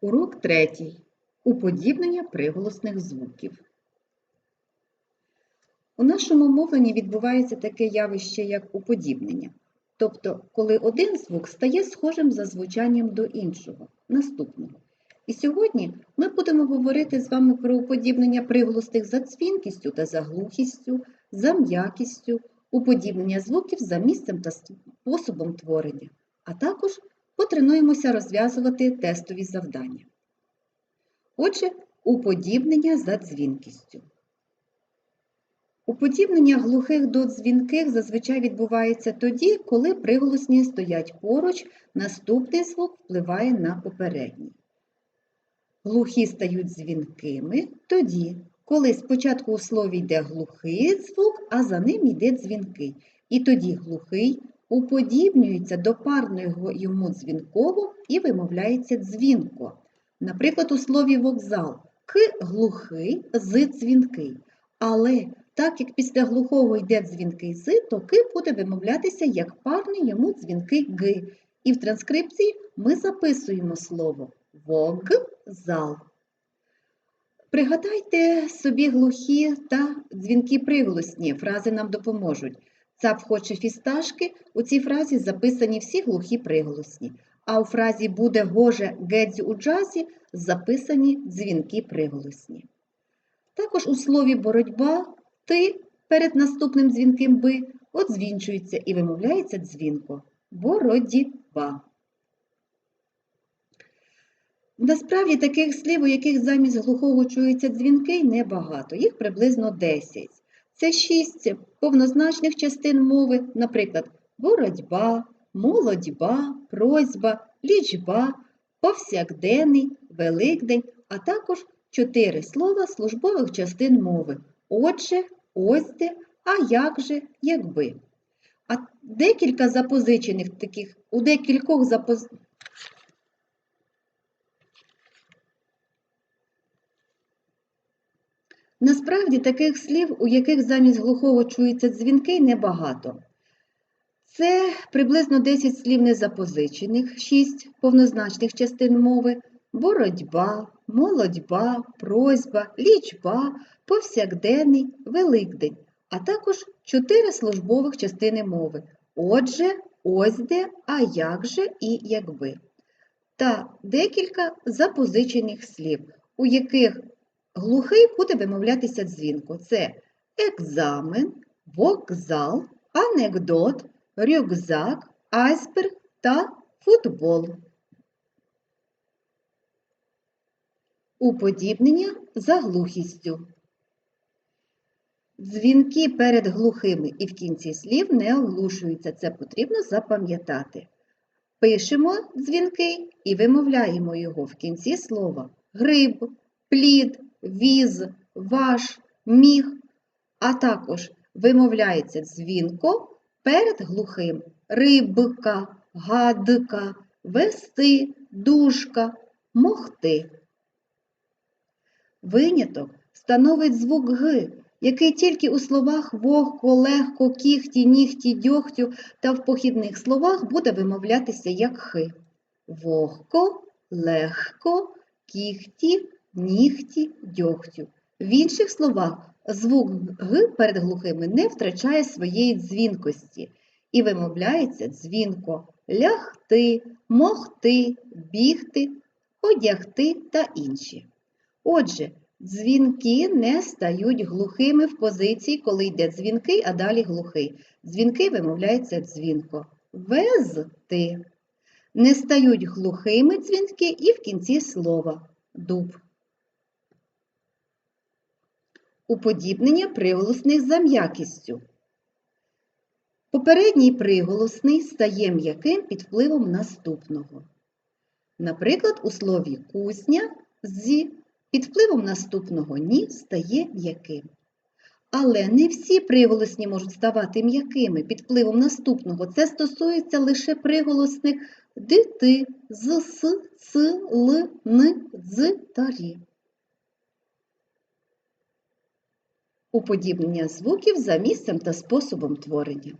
Урок третій. Уподібнення приголосних звуків. У нашому мовленні відбувається таке явище, як уподібнення. Тобто, коли один звук стає схожим за звучанням до іншого, наступного. І сьогодні ми будемо говорити з вами про уподібнення приголосних за дзвінкістю та за глухістю, за м'якістю, уподібнення звуків за місцем та способом творення, а також потренуємося розв'язувати тестові завдання. Отже, уподібнення за дзвінкістю. Уподібнення глухих до дзвінких зазвичай відбувається тоді, коли приголосні стоять поруч, наступний звук впливає на попередній. Глухі стають дзвінкими тоді, коли спочатку у слові йде глухий звук, а за ним йде дзвінкий. І тоді глухий уподібнюється до парного йому дзвінкового і вимовляється дзвінко. Наприклад, у слові вокзал к глухий, з дзвінкий. Але так як після глухого йде дзвінкий з, то ки буде вимовлятися як парний йому дзвінкий г. І в транскрипції ми записуємо слово вокзал. Пригадайте собі глухі та дзвінки приголосні, фрази нам допоможуть. Цап хоче фісташки, у цій фразі записані всі глухі приголосні, а у фразі буде гоже гедзю у джазі записані дзвінки приголосні. Також у слові боротьба ти перед наступним дзвінким би одзвінчується і вимовляється дзвінко боротьба. Насправді таких слів, у яких замість глухого чуються дзвінки, небагато, їх приблизно 10. Це 6 повнозначних частин мови, наприклад, боротьба, молодьба, просьба, лічба, повсякденний, великдень, а також 4 слова службових частин мови. Отже, ось де, а як же, якби. А декілька запозичених таких, у декількох запозичених Насправді таких слів, у яких замість глухого чуються дзвінки, небагато. Це приблизно 10 слів незапозичених, 6 повнозначних частин мови, боротьба, молодьба, просьба, лічба, повсякденний, великдень, а також 4 службових частини мови. Отже, ось де, а як же і якби. Та декілька запозичених слів, у яких Глухий буде вимовлятися дзвінко. Це екзамен, вокзал, анекдот, рюкзак, айсберг та футбол. Уподібнення за глухістю. Дзвінки перед глухими і в кінці слів не оглушуються. Це потрібно запам'ятати. Пишемо дзвінки і вимовляємо його в кінці слова гриб, плід, віз, ваш, міг, а також вимовляється дзвінко перед глухим рибка, гадка, вести, дужка, могти. Виняток становить звук Г, який тільки у словах вогко, легко, кіхті, нігті, дьогтю та в похідних словах буде вимовлятися як Х. Вогко, легко, кіхті, нігті, дьогтю. В інших словах, звук Г перед глухими не втрачає своєї дзвінкості і вимовляється дзвінко лягти, могти, бігти, одягти та інші. Отже, дзвінки не стають глухими в позиції, коли йде дзвінки, а далі глухий. Дзвінки вимовляється дзвінко. Везти. Не стають глухими дзвінки і в кінці слова дуб. Уподібнення приголосних за м'якістю. Попередній приголосний стає м'яким під впливом наступного. Наприклад, у слові кузня зі під впливом наступного ні стає м'яким. Але не всі приголосні можуть ставати м'якими під впливом наступного. Це стосується лише приголосних дити, з, с, ц, л, н, дз та рі. Уподібнення звуків за місцем та способом творення.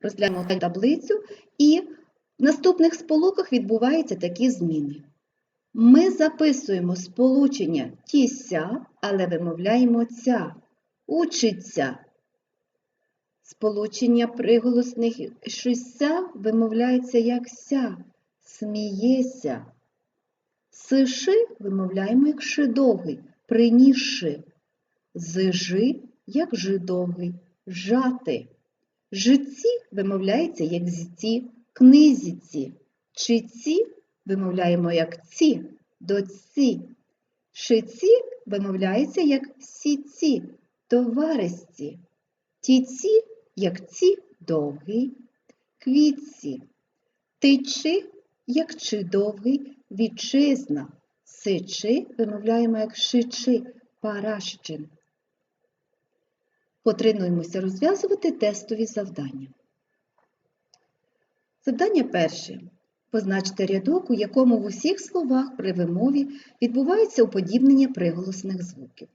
Розглянемо таблицю і в наступних сполуках відбуваються такі зміни. Ми записуємо сполучення тіся, але вимовляємо ця. Учиться. Сполучення приголосних шися вимовляється як ся, сміється. Сиши вимовляємо як ши довгий, принісши. Зижи як жи довгий, жати. Жиці вимовляється як зіці, книзіці. Чиці вимовляємо як ці, доці. Шиці вимовляється як сіці, товаристі. Тіці, як ці довгий, квітці. Тичи, як чи довгий, вітчизна. Сичи вимовляємо як шичи, паращин. Потренуємося розв'язувати тестові завдання. Завдання перше. Позначте рядок, у якому в усіх словах при вимові відбувається уподібнення приголосних звуків.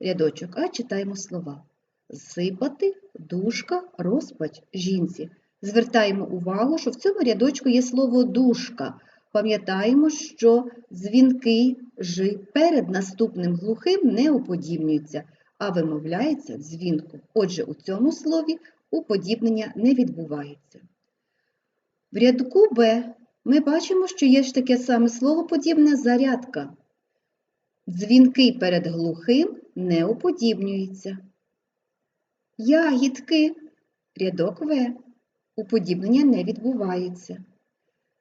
Рядочок А читаємо слова. Сипати, душка, розпач жінці. Звертаємо увагу, що в цьому рядочку є слово душка. Пам'ятаємо, що дзвінки «ж» перед наступним глухим не уподібнюються, а вимовляється дзвінку. Отже, у цьому слові уподібнення не відбувається. В рядку Б ми бачимо, що є ж таке саме слово подібне зарядка. Дзвінки перед глухим не уподібнюються. Ягідки, рядок В. Уподібнення не відбувається.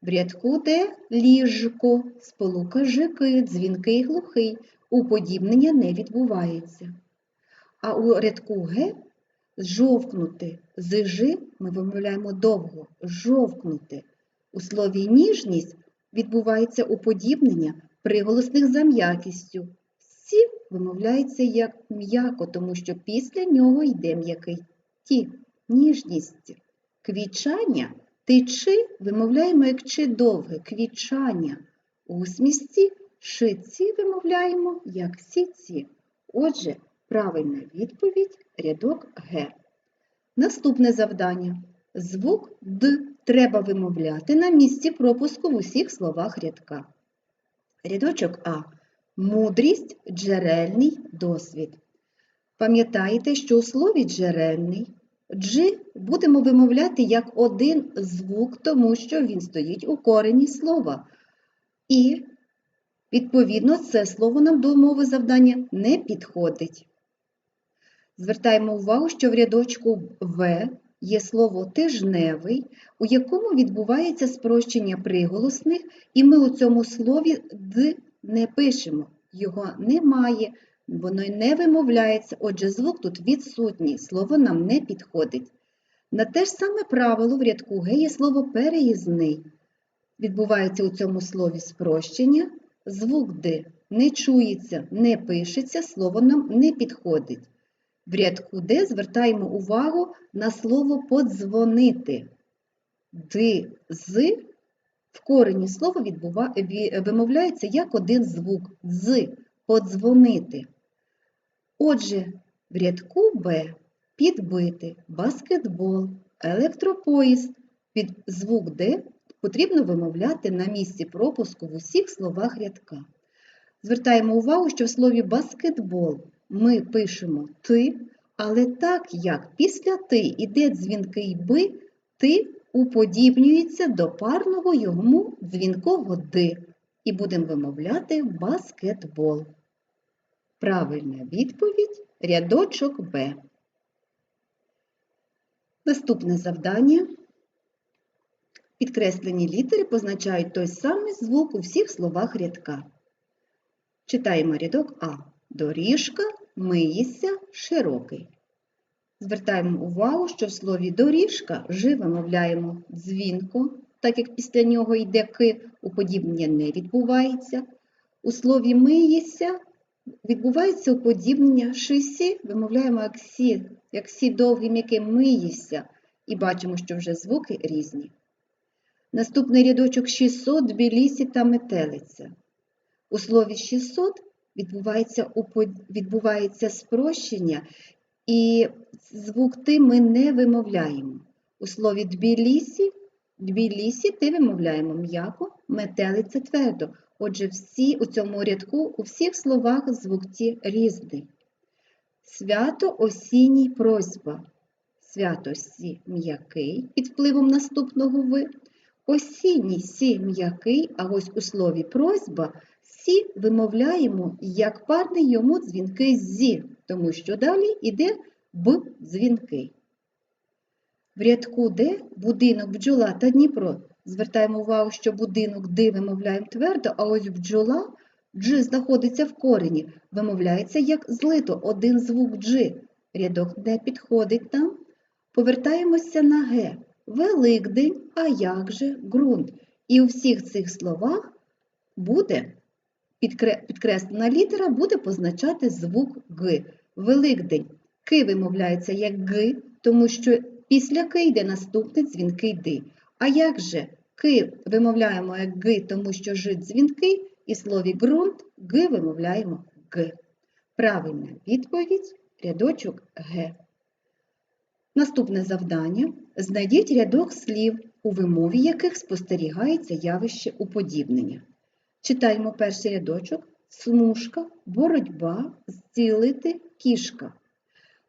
В рядку Д ліжко, сполука жики, дзвінкий глухий. Уподібнення не відбувається. А у рядку Г жовкнути. Зижи ми вимовляємо довго, жовкнути. У слові ніжність відбувається уподібнення приголосних за м'якістю. Сі вимовляється як м'яко, тому що після нього йде м'який ті, ніжність. Квічання тичи вимовляємо як чи довге, квічання. Усмісті шиці вимовляємо як сіці. Отже, правильна відповідь рядок Г. Наступне завдання. Звук Д треба вимовляти на місці пропуску в усіх словах рядка. Рядочок А. Мудрість, джерельний досвід. Пам'ятаєте, що у слові джерельний Дж будемо вимовляти як один звук, тому що він стоїть у корені слова. І, відповідно, це слово нам до умови завдання не підходить. Звертаємо увагу, що в рядочку В є слово тижневий, у якому відбувається спрощення приголосних, і ми у цьому слові «д» не пишемо, його немає, воно й не вимовляється, отже, звук тут відсутній, слово нам не підходить. На те ж саме правило в рядку Г є слово переїзний. Відбувається у цьому слові спрощення, звук Д не чується, не пишеться, слово нам не підходить. В рядку Д звертаємо увагу на слово подзвонити. Ди, з в корені слова відбува... вимовляється як один звук з подзвонити. Отже, в рядку Б підбити, баскетбол, електропоїзд під звук Д потрібно вимовляти на місці пропуску в усіх словах рядка. Звертаємо увагу, що в слові баскетбол ми пишемо ти, але так як після ти іде дзвінкий би, ти уподібнюється до парного йому дзвінкового ди і будемо вимовляти баскетбол. Правильна відповідь рядочок Б. Наступне завдання. Підкреслені літери позначають той самий звук у всіх словах рядка. Читаємо рядок А. Доріжка, миється, широкий. Звертаємо увагу, що в слові доріжка жи вимовляємо дзвінко, так як після нього йде ки, уподібнення не відбувається. У слові миється відбувається уподібнення шисі, вимовляємо як сі, як сі довгим, яким миєшся, і бачимо, що вже звуки різні. Наступний рядочок 600, білісі та метелиця. У слові 600 відбувається відбувається спрощення, і звук ти ми не вимовляємо. У слові Тбілісі Тбілісі ти вимовляємо м'яко, метелиця твердо. Отже, всі у цьому рядку у всіх словах звук ті різний. Свято осінній просьба. Свято сі м'який під впливом наступного ви. Осінній сі м'який, а ось у слові просьба сі вимовляємо як парний йому дзвінкий зі, тому що далі йде б дзвінкий. В рядку Д будинок бджола та Дніпро. Звертаємо увагу, що будинок Д вимовляємо твердо, а ось бджола Дж знаходиться в корені, вимовляється як злито один звук Дж. Рядок не підходить нам. Повертаємося на Г. Великдень, а як же ґрунт. І у всіх цих словах буде підкреслена літера буде позначати звук Г. Великдень. Ки вимовляється як Г, тому що після Ки йде наступний дзвінкий Ди. А як же Ки вимовляємо як Г, тому що Ж дзвінкий, і слові ґрунт Г вимовляємо Г. Правильна відповідь рядочок Г. Наступне завдання. Знайдіть рядок слів, у вимові яких спостерігається явище уподібнення. Читаємо перший рядочок. Смужка, боротьба, зцілити, кішка.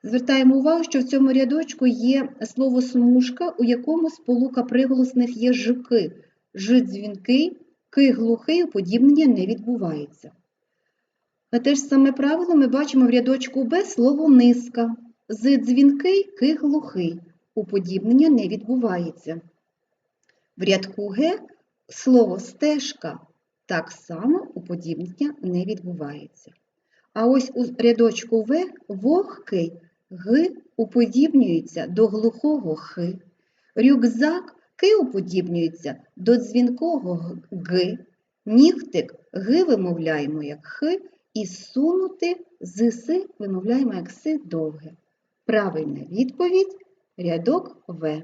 Звертаємо увагу, що в цьому рядочку є слово смужка, у якому сполука приголосних є жики. Ж дзвінкий, ки глухий, уподібнення не відбувається. На те ж саме правило ми бачимо в рядочку Б слово низка. З дзвінкий, ки глухий. Уподібнення не відбувається. В рядку Г слово стежка так само уподібнення не відбувається. А ось у рядочку В вогкий Г уподібнюється до глухого Х. Рюкзак Ки уподібнюється до дзвінкого Г. Нігтик Г вимовляємо як Х, і сунути з С вимовляємо як С довге. Правильна відповідь рядок В.